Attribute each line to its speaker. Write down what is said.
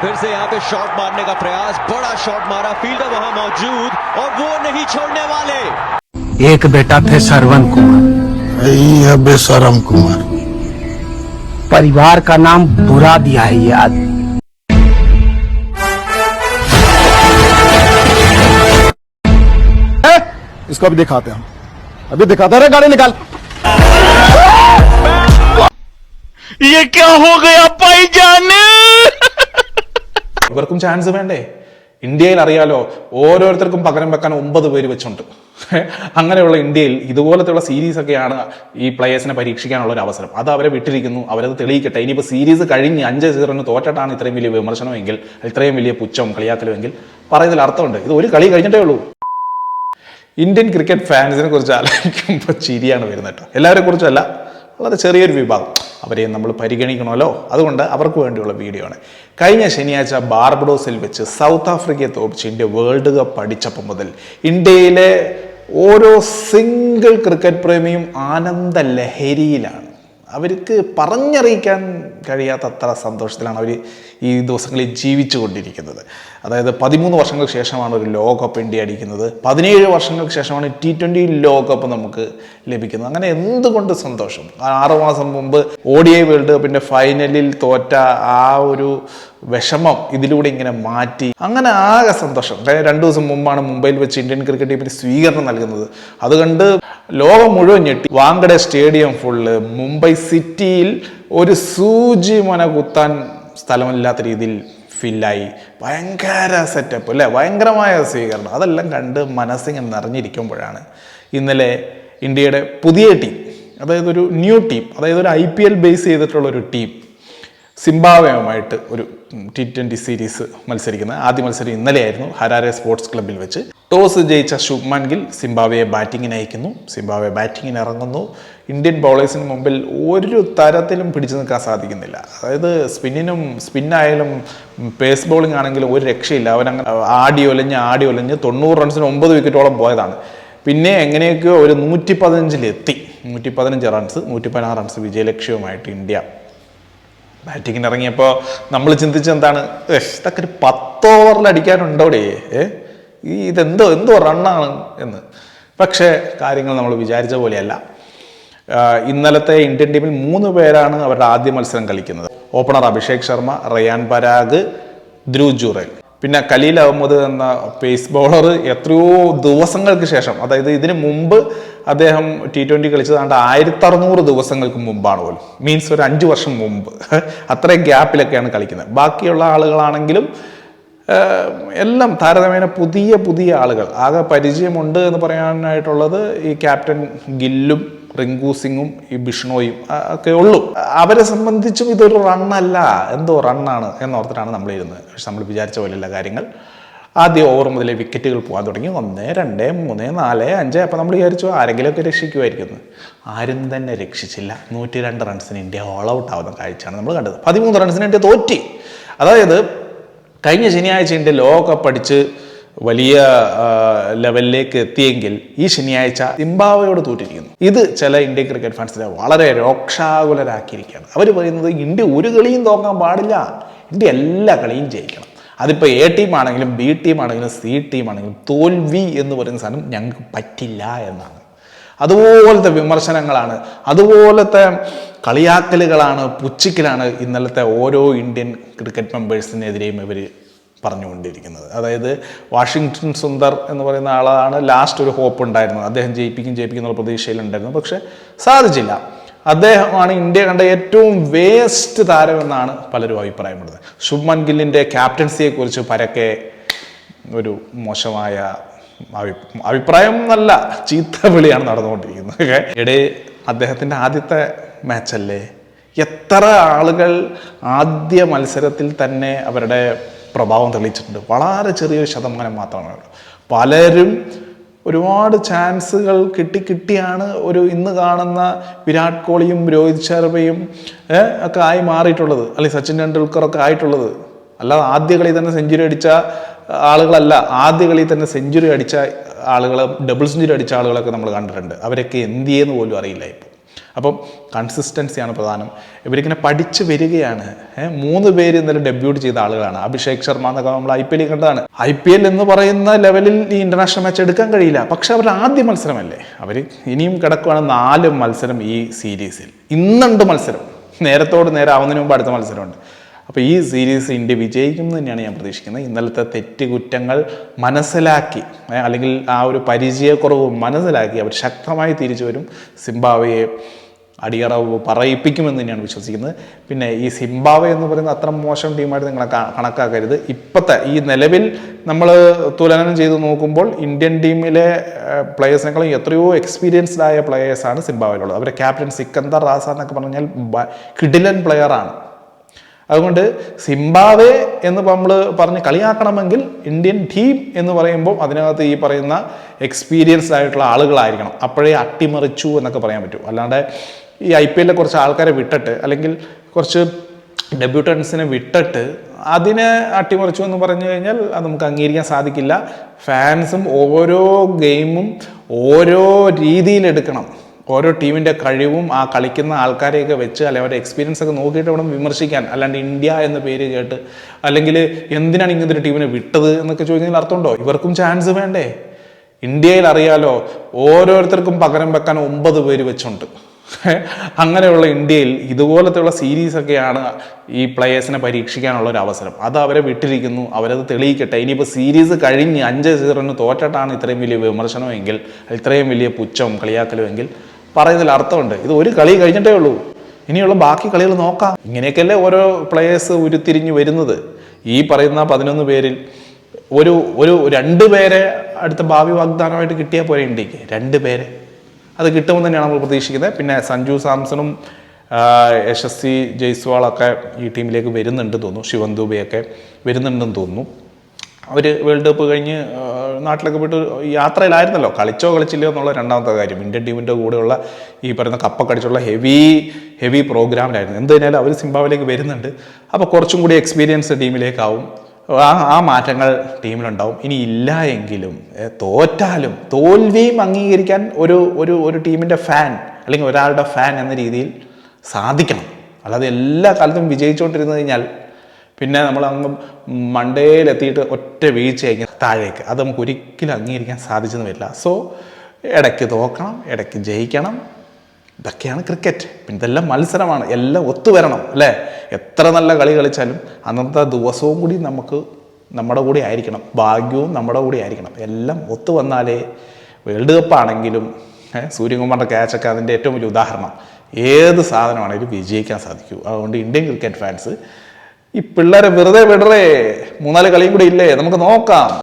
Speaker 1: फिर से यहाँ पे शॉट मारने का प्रयास बड़ा शॉट मारा फील्डर वहाँ मौजूद और वो नहीं छोड़ने वाले।
Speaker 2: एक बेटा थे सरवन कुमार।
Speaker 3: यही है कुमार।
Speaker 2: परिवार का नाम बुरा दिया है ये आदमी
Speaker 3: इसको अभी दिखाते हैं। हम अभी दिखाते रहे गाड़ी निकाल।
Speaker 4: ये क्या हो गया भाईजान ഇവർക്കും ചാൻസ് വേണ്ടേ? ഇന്ത്യയിൽ അറിയാലോ ഓരോരുത്തർക്കും പകരം വെക്കാൻ ഒമ്പത് പേര് വെച്ചുണ്ട്. അങ്ങനെയുള്ള ഇന്ത്യയിൽ ഇതുപോലത്തെയുള്ള സീരീസ് ഒക്കെയാണ് ഈ പ്ലേയേഴ്സിനെ പരീക്ഷിക്കാനുള്ള ഒരു അവസരം. അത് അവരെ വിട്ടിരിക്കുന്നു അവരത് തെളിയിക്കട്ടെ. ഇനിയിപ്പോൾ സീരീസ് കഴിഞ്ഞ് അഞ്ച് സീറോന് തോറ്റിട്ടാണ് ഇത്രയും വലിയ വിമർശനമെങ്കിൽ ഇത്രയും വലിയ പുച്ഛം കളിയാക്കലുമെങ്കിൽ പറയുന്നതിൽ അർത്ഥമുണ്ട്. ഇത് ഒരു കളി കഴിഞ്ഞിട്ടേ ഉള്ളൂ. ഇന്ത്യൻ ക്രിക്കറ്റ് ഫാൻസിനെ കുറിച്ച് ആലോചിക്കുമ്പോൾ ചിരിയാണ് വരുന്നത് കേട്ടോ. എല്ലാവരെ കുറിച്ചല്ല വളരെ ചെറിയൊരു വിഭാഗം. അവരെ നമ്മൾ പരിഗണിക്കണമല്ലോ. അതുകൊണ്ട് അവർക്ക് വേണ്ടിയുള്ള വീഡിയോ ആണ്. കഴിഞ്ഞ ശനിയാഴ്ച ബാർബഡോസിൽ വെച്ച് സൗത്ത് ആഫ്രിക്കയെ തോപ്പിച്ച് ഇന്ത്യ വേൾഡ് കപ്പ് അടിച്ചപ്പോൾ മുതൽ ഇന്ത്യയിലെ ഓരോ സിംഗിൾ ക്രിക്കറ്റ് പ്രേമിയും ആനന്ദ ലഹരിയിലാണ്. അവർക്ക് പറഞ്ഞറിയിക്കാൻ കഴിയാത്ത അത്ര സന്തോഷത്തിലാണ് അവർ ഈ ദിവസങ്ങളിൽ ജീവിച്ചു കൊണ്ടിരിക്കുന്നത് അതായത് പതിമൂന്ന് വർഷങ്ങൾക്ക് ശേഷമാണ് ഒരു ലോകകപ്പ് ഇന്ത്യ അടിക്കുന്നത്. പതിനേഴ് വർഷങ്ങൾക്ക് ശേഷമാണ് ടി ട്വന്റി ലോകകപ്പ് നമുക്ക് ലഭിക്കുന്നത്. അങ്ങനെ എന്തുകൊണ്ട് സന്തോഷം? ആറ് മാസം മുമ്പ് ഡി ഐ വേൾഡ് കപ്പിന്റെ ഫൈനലിൽ തോറ്റ ആ ഒരു വിഷമം ഇതിലൂടെ ഇങ്ങനെ മാറ്റി. അങ്ങനെ ആകെ സന്തോഷം. രണ്ടു ദിവസം മുമ്പാണ് മുംബൈയിൽ വെച്ച് ഇന്ത്യൻ ക്രിക്കറ്റ് ടീമിന് സ്വീകരണം നൽകുന്നത്. അതുകൊണ്ട് ലോകം മുഴുവൻ ഞെട്ടി. വാങ്കഡെ സ്റ്റേഡിയം ഫുള്ള് മുംബൈ സിറ്റിയിൽ ഒരു സൂചി മന കുത്താൻ സ്ഥലമില്ലാത്ത രീതിയിൽ ഫില്ലായി. ഭയങ്കര സെറ്റപ്പ് അല്ലേ? ഭയങ്കരമായ സ്വീകരണം. അതെല്ലാം കണ്ട് മനസ്സിങ്ങനെ നിറഞ്ഞിരിക്കുമ്പോഴാണ് ഇന്നലെ ഇന്ത്യയുടെ പുതിയ ടീം അതായത് ഒരു ന്യൂ ടീം അതായത് ഒരു ഐ പി എൽ ബേസ് ചെയ്തിട്ടുള്ള ഒരു ടീം സിംബാബ്വേയുമായിട്ട് ഒരു ടി ട്വന്റി സീരീസ് മത്സരിക്കുന്നത് ആദ്യ മത്സരം ഇന്നലെയായിരുന്നു ഹരാരെ സ്പോർട്സ് ക്ലബ്ബിൽ വെച്ച്. ടോസ് ജയിച്ച ശുഭ്മാൻ ഗിൽ സിംബാവയെ ബാറ്റിങ്ങിന് അയക്കുന്നു. സിംബാവെ ബാറ്റിങ്ങിന് ഇറങ്ങുന്നു. ഇന്ത്യൻ ബൗളേഴ്സിന് മുമ്പിൽ ഒരു തരത്തിലും പിടിച്ചു നിൽക്കാൻ സാധിക്കുന്നില്ല. അതായത് സ്പിന്നിനും സ്പിന്നായാലും പേസ് ബോളിംഗ് ആണെങ്കിലും ഒരു രക്ഷയില്ല. അവനങ്ങനെ ആടി ഒലഞ്ഞ് ആടി ഒലഞ്ഞ് തൊണ്ണൂറ് റൺസിന് ഒമ്പത് വിക്കറ്റോളം പോയതാണ്. പിന്നെ എങ്ങനെയൊക്കെയോ ഒരു നൂറ്റി പതിനഞ്ചിലെത്തി നൂറ്റി പതിനഞ്ച് റൺസ് നൂറ്റി പതിനാറ് റൺസ് വിജയലക്ഷ്യവുമായിട്ട് ഇന്ത്യ ബാറ്റിങ്ങിന് ഇറങ്ങിയപ്പോൾ നമ്മൾ ചിന്തിച്ചത് എന്താണ്? "ഏഹ്, ഇതൊക്കെ ഒരു പത്ത് ഓവറിൽ അടിക്കാനുണ്ടോടെ? ഏ ഈ ഇതെന്തോ എന്തോ റണ്ണാണ് എന്ന്. പക്ഷേ കാര്യങ്ങൾ നമ്മൾ വിചാരിച്ച പോലെയല്ല. ഇന്നലത്തെ ഇന്ത്യൻ ടീമിൽ മൂന്ന് പേരാണ് അവരുടെ ആദ്യ മത്സരം കളിക്കുന്നത്. ഓപ്പണർ അഭിഷേക് ശർമ്മ റയാൻ പരാഗ് ധ്രുവ് ജുറേൽ. പിന്നെ കലീൽ അഹമ്മദ് എന്ന പേസ് ബോളർ എത്രയോ ദിവസങ്ങൾക്ക് ശേഷം അതായത് ഇതിനു മുമ്പ് അദ്ദേഹം ടി ട്വന്റി കളിച്ചതാണ്ട് ആയിരത്തി അറുന്നൂറ് ദിവസങ്ങൾക്ക് മുമ്പാണ് പോലും. മീൻസ് ഒരു അഞ്ച് വർഷം മുമ്പ്. അത്രയും ഗ്യാപ്പിലൊക്കെയാണ് കളിക്കുന്നത്. ബാക്കിയുള്ള ആളുകളാണെങ്കിലും എല്ലാം താരതമ്യേന പുതിയ പുതിയ ആളുകൾ. ആകെ പരിചയമുണ്ട് എന്ന് പറയാനായിട്ടുള്ളത് ഈ ക്യാപ്റ്റൻ ഗില്ലും റിങ്കു സിംഗും ഈ ബിഷ്ണോയും ഒക്കെ ഉള്ളൂ. അവരെ സംബന്ധിച്ചും ഇതൊരു റണ്ണല്ല എന്തോ റണ്ണാണ് എന്നോർത്തിട്ടാണ് നമ്മൾ ഇരുന്നത്. പക്ഷെ നമ്മൾ വിചാരിച്ച പോലെയുള്ള കാര്യങ്ങൾ. ആദ്യ ഓവർ മുതലേ വിക്കറ്റുകൾ പോകാൻ തുടങ്ങി. ഒന്ന് രണ്ട് മൂന്ന് നാല് അഞ്ച്. അപ്പോൾ നമ്മൾ വിചാരിച്ചു ആരെങ്കിലുമൊക്കെ രക്ഷിക്കുമായിരിക്കുന്നു ആരും തന്നെ രക്ഷിച്ചില്ല. നൂറ്റി രണ്ട് റൺസിന് ഇന്ത്യ ഓൾ ഔട്ട് ആവുന്ന കാഴ്ചയാണ് നമ്മൾ കണ്ടത്. പതിമൂന്ന് റൺസിന് ഇന്ത്യ തോറ്റി. അതായത് കഴിഞ്ഞ ശനിയാഴ്ച ഇന്ത്യ ലോകകപ്പ് അടിച്ച് വലിയ ലെവലിലേക്ക് എത്തിയെങ്കിൽ ഈ ശനിയാഴ്ച സിംബാവയോട് തോറ്റിരിക്കുന്നു. ഇത് ചില ഇന്ത്യൻ ക്രിക്കറ്റ് ഫാൻസിനെ വളരെ രോക്ഷാകുലരാക്കിയിരിക്കുകയാണ്. അവർ പറയുന്നത് ഇന്ത്യ ഒരു കളിയും തോക്കാൻ പാടില്ല. ഇന്ത്യ എല്ലാ കളിയും ജയിക്കണം. അതിപ്പോൾ എ ടീം ആണെങ്കിലും ബി ടീം ആണെങ്കിലും സി ടീം ആണെങ്കിലും തോൽവി എന്ന് പറയുന്ന സാധനം ഞങ്ങൾക്ക് പറ്റില്ല എന്നാണ്. അതുപോലത്തെ വിമർശനങ്ങളാണ് അതുപോലത്തെ കളിയാക്കലുകളാണ് പുച്ഛിക്കലാണ് ഇന്നലത്തെ ഓരോ ഇന്ത്യൻ ക്രിക്കറ്റ് മെമ്പേഴ്സിനെതിരെയും ഇവർ പറഞ്ഞുകൊണ്ടിരിക്കുന്നത്. അതായത് വാഷിങ്ടൺ സുന്ദർ എന്ന് പറയുന്ന ആളാണ് ലാസ്റ്റ് ഒരു ഹോപ്പ് ഉണ്ടായിരുന്നത്. അദ്ദേഹം ജയിപ്പിക്കും ജയിപ്പിക്കും എന്നുള്ള പ്രതീക്ഷയിലുണ്ടായിരുന്നു. പക്ഷേ സാധിച്ചില്ല. അദ്ദേഹമാണ് ഇന്ത്യ കണ്ട ഏറ്റവും വേസ്റ്റ് താരമെന്നാണ് പലരും അഭിപ്രായപ്പെടുന്നത്. ശുഭ്മൻ ഗില്ലിന്റെ ക്യാപ്റ്റൻസിയെക്കുറിച്ച് പരക്കെ ഒരു മോശമായ അഭി അഭിപ്രായം നല്ല ചീത്ത വിളിയാണ് നടന്നുകൊണ്ടിരിക്കുന്നത്. ഇവിടെ അദ്ദേഹത്തിന്റെ ആദ്യത്തെ മാച്ചല്ലേ എത്ര ആളുകൾ ആദ്യ മത്സരത്തിൽ തന്നെ അവരുടെ പ്രഭാവം തെളിയിച്ചിട്ടുണ്ട്. വളരെ ചെറിയൊരു ശതമാനം മാത്രമേ ഉള്ളൂ. പലരും ഒരുപാട് ചാൻസുകൾ കിട്ടി കിട്ടിയാണ് ഒരു ഇന്ന് കാണുന്ന വിരാട് കോഹ്ലിയും രോഹിത് ശർമ്മയും ഒക്കെ ആയി മാറിയിട്ടുള്ളത്. അല്ലെങ്കിൽ സച്ചിൻ ടെണ്ടുൽക്കറൊക്കെ ആയിട്ടുള്ളത്. അല്ലാതെ ആദ്യ കളി തന്നെ സെഞ്ചുറി അടിച്ച ആളുകളല്ല. ആദ്യ കളി തന്നെ സെഞ്ചുറി അടിച്ച ആളുകൾ ഡബിൾ സെഞ്ചുറി അടിച്ച ആളുകളൊക്കെ നമ്മൾ കണ്ടിട്ടുണ്ട്. അവരൊക്കെ എന്ത് ചെയ്യുന്നു പോലും അറിയില്ല ഇപ്പോൾ. അപ്പം കൺസിസ്റ്റൻസിയാണ് പ്രധാനം. ഇവരിങ്ങനെ പഠിച്ചു വരികയാണ്. മൂന്ന് പേര് ഇന്നലെ ഡെബ്യൂട്ട് ചെയ്ത ആളുകളാണ്. അഭിഷേക് ശർമ്മ എന്നൊക്കെ നമ്മൾ ഐ പി എല്ലിൽ കണ്ടതാണ്. ഐ പി എൽ എന്ന് പറയുന്ന ലെവലിൽ ഈ ഇന്റർനാഷണൽ മാച്ച് എടുക്കാൻ കഴിയില്ല. പക്ഷെ അവർ ആദ്യ മത്സരമല്ലേ? അവർ ഇനിയും കിടക്കുകയാണ് നാല് മത്സരം ഈ സീരീസിൽ ഇന്നുണ്ട് മത്സരം. നേരത്തോട് നേരെ ആവുന്നതിന് മുമ്പ് അടുത്ത മത്സരമുണ്ട്. അപ്പോൾ ഈ സീരീസ് ഇന്ത്യ വിജയിക്കും തന്നെയാണ് ഞാൻ പ്രതീക്ഷിക്കുന്നത്. ഇന്നലത്തെ തെറ്റ് കുറ്റങ്ങൾ മനസ്സിലാക്കി അല്ലെങ്കിൽ ആ ഒരു പരിചയക്കുറവ് മനസ്സിലാക്കി അവർ ശക്തമായി തിരിച്ചു വരും. സിംബാവയെ അടിയറവ് പറയിപ്പിക്കുമെന്ന് തന്നെയാണ് വിശ്വസിക്കുന്നത്. പിന്നെ ഈ സിംബാവെ എന്ന് പറയുന്നത് അത്ര മോശം ടീമായിട്ട് നിങ്ങൾ കണക്കാക്കരുത്. ഇപ്പോഴത്തെ ഈ നിലവിൽ നമ്മൾ തുലനം ചെയ്ത് നോക്കുമ്പോൾ ഇന്ത്യൻ ടീമിലെ പ്ലേയേഴ്സിനേക്കാളും എത്രയോ എക്സ്പീരിയൻസ്ഡ് ആയ പ്ലേയേഴ്സാണ് സിംബാവയിലുള്ളത് അവരുടെ ക്യാപ്റ്റൻ സിക്കന്ദർ റാസ എന്നൊക്കെ പറഞ്ഞാൽ കിഡിലൻ പ്ലെയറാണ് അതുകൊണ്ട് സിംബാവേ എന്ന് നമ്മൾ പറഞ്ഞ് കളിയാക്കണമെങ്കിൽ ഇന്ത്യൻ ടീം എന്ന് പറയുമ്പോൾ അതിനകത്ത് ഈ പറയുന്ന എക്സ്പീരിയൻസ്ഡ് ആയിട്ടുള്ള ആളുകളായിരിക്കണം. അപ്പോഴേ അട്ടിമറിച്ചു എന്നൊക്കെ പറയാൻ പറ്റും. അല്ലാണ്ട് ഈ ഐ പി എല്ലിലെ കുറച്ച് ആൾക്കാരെ വിട്ടിട്ട് അല്ലെങ്കിൽ കുറച്ച് ഡെബ്യൂട്ടൻസിനെ വിട്ടിട്ട് അതിനെ അട്ടിമറിച്ചു എന്ന് പറഞ്ഞു കഴിഞ്ഞാൽ അത് നമുക്ക് അംഗീകരിക്കാൻ സാധിക്കില്ല. ഫാൻസും ഓരോ ഗെയിമും ഓരോ രീതിയിലെടുക്കണം ഓരോ ടീമിന്റെ കഴിവും ആ കളിക്കുന്ന ആൾക്കാരെയൊക്കെ വെച്ച് അല്ലെങ്കിൽ അവരുടെ എക്സ്പീരിയൻസ് ഒക്കെ നോക്കിയിട്ട് വേണം വിമർശിക്കാൻ. അല്ലാണ്ട് ഇന്ത്യ എന്ന പേര് കേട്ട് അല്ലെങ്കിൽ എന്തിനാണ് ഇങ്ങനത്തെ ഒരു ടീമിനെ വിട്ടത് എന്നൊക്കെ ചോദിക്കുന്നതിൽ അർത്ഥമുണ്ടോ? ഇവർക്കും ചാൻസ് വേണ്ടേ? ഇന്ത്യയിൽ അറിയാലോ ഓരോരുത്തർക്കും പകരം വെക്കാൻ ഒമ്പത് പേര് വെച്ചുണ്ട്. അങ്ങനെയുള്ള ഇന്ത്യയിൽ ഇതുപോലത്തെയുള്ള സീരീസൊക്കെയാണ് ഈ പ്ലെയേഴ്സിനെ പരീക്ഷിക്കാനുള്ള ഒരു അവസരം. അത് അവരെ വിട്ടിരിക്കുന്നു അവരത് തെളിയിക്കട്ടെ. ഇനിയിപ്പോൾ സീരീസ് കഴിഞ്ഞ് അഞ്ച് സീറോന് തോറ്റിട്ടാണ് ഇത്രയും വലിയ വിമർശനമെങ്കിൽ ഇത്രയും വലിയ പുച്ഛം കളിയാക്കലുമെങ്കിൽ പറയുന്നതിൽ അർത്ഥമുണ്ട്. ഇത് ഒരു കളി കഴിഞ്ഞിട്ടേ ഉള്ളൂ. ഇനിയുള്ള ബാക്കി കളികൾ നോക്കാം. ഇങ്ങനെയൊക്കെയല്ലേ ഓരോ പ്ലേയേഴ്സ് ഉരുത്തിരിഞ്ഞ് വരുന്നത്. ഈ പറയുന്ന പതിനൊന്ന് പേരിൽ ഒരു ഒരു രണ്ട് പേരെ അടുത്ത ഭാവി വാഗ്ദാനമായിട്ട് കിട്ടിയാൽ പോരെ ഇന്ത്യയ്ക്ക്. രണ്ട് പേരെ. അത് കിട്ടുമെന്ന് തന്നെയാണ് നമ്മൾ പ്രതീക്ഷിക്കുന്നത്. പിന്നെ സഞ്ജു സാംസണും യശസ്വി ജയ്സ്വാളൊക്കെ ഈ ടീമിലേക്ക് വരുന്നുണ്ട് തോന്നുന്നു. ശിവൻ ദുബെയൊക്കെ വരുന്നുണ്ടെന്ന് തോന്നുന്നു. അവർ വേൾഡ് കപ്പ് കഴിഞ്ഞ് നാട്ടിലൊക്കെ പോയിട്ട് യാത്രയിലായിരുന്നല്ലോ. കളിച്ചോ കളിച്ചില്ലയോ എന്നുള്ള രണ്ടാമത്തെ കാര്യം. ഇന്ത്യൻ ടീമിന്റെ കൂടെയുള്ള ഈ പറയുന്ന കപ്പൊക്കെ അടിച്ചുള്ള ഹെവി ഹെവി പ്രോഗ്രാമിലായിരുന്നു. എന്ത് കഴിഞ്ഞാലും അവർ സിംബാവിലേക്ക് വരുന്നുണ്ട്. അപ്പോൾ കുറച്ചും കൂടി എക്സ്പീരിയൻസ് ടീമിലേക്കാവും. ആ ആ മാറ്റങ്ങൾ ടീമിലുണ്ടാവും. ഇനി ഇല്ല എങ്കിലും തോറ്റാലും തോൽവിയും അംഗീകരിക്കാൻ ഒരു ഒരു ഒരു ടീമിന്റെ ഫാൻ അല്ലെങ്കിൽ ഒരാളുടെ ഫാൻ എന്ന രീതിയിൽ സാധിക്കണം. അല്ലാതെ എല്ലാ കാലത്തും വിജയിച്ചുകൊണ്ടിരുന്നു കഴിഞ്ഞാൽ പിന്നെ നമ്മൾ അങ്ങ് മണ്ടയിലെത്തിയിട്ട് ഒറ്റ വീഴ്ചയായിരിക്കും താഴേക്ക്. അത് നമുക്ക് ഒരിക്കലും അംഗീകരിക്കാൻ സാധിച്ചെന്ന് വരില്ല സോ ഇടയ്ക്ക് തോക്കണം ഇടയ്ക്ക് ജയിക്കണം. ഇതൊക്കെയാണ് ക്രിക്കറ്റ്. പിന്നെ ഇതെല്ലാം മത്സരമാണ്. എല്ലാം ഒത്തുവരണം അല്ലേ? എത്ര നല്ല കളി കളിച്ചാലും അന്നത്തെ ദിവസവും കൂടി നമുക്ക് നമ്മുടെ കൂടെ ആയിരിക്കണം. ഭാഗ്യവും നമ്മുടെ കൂടെ ആയിരിക്കണം. എല്ലാം ഒത്തു വന്നാലേ വേൾഡ് കപ്പ് ആണെങ്കിലും സൂര്യകുമാറിന്റെ ക്യാച്ചൊക്കെ അതിന്റെ ഏറ്റവും വലിയ ഉദാഹരണം. ഏത് സാധനമാണെങ്കിലും വിജയിക്കാൻ സാധിക്കൂ. അതുകൊണ്ട് ഇന്ത്യൻ ക്രിക്കറ്റ് ഫാൻസ് ഈ പിള്ളേരെ വെറുതെ വിടറേ. മൂന്നാൽ കളിയും കൂടി ഇല്ലേ? നമുക്ക് നോക്കാം.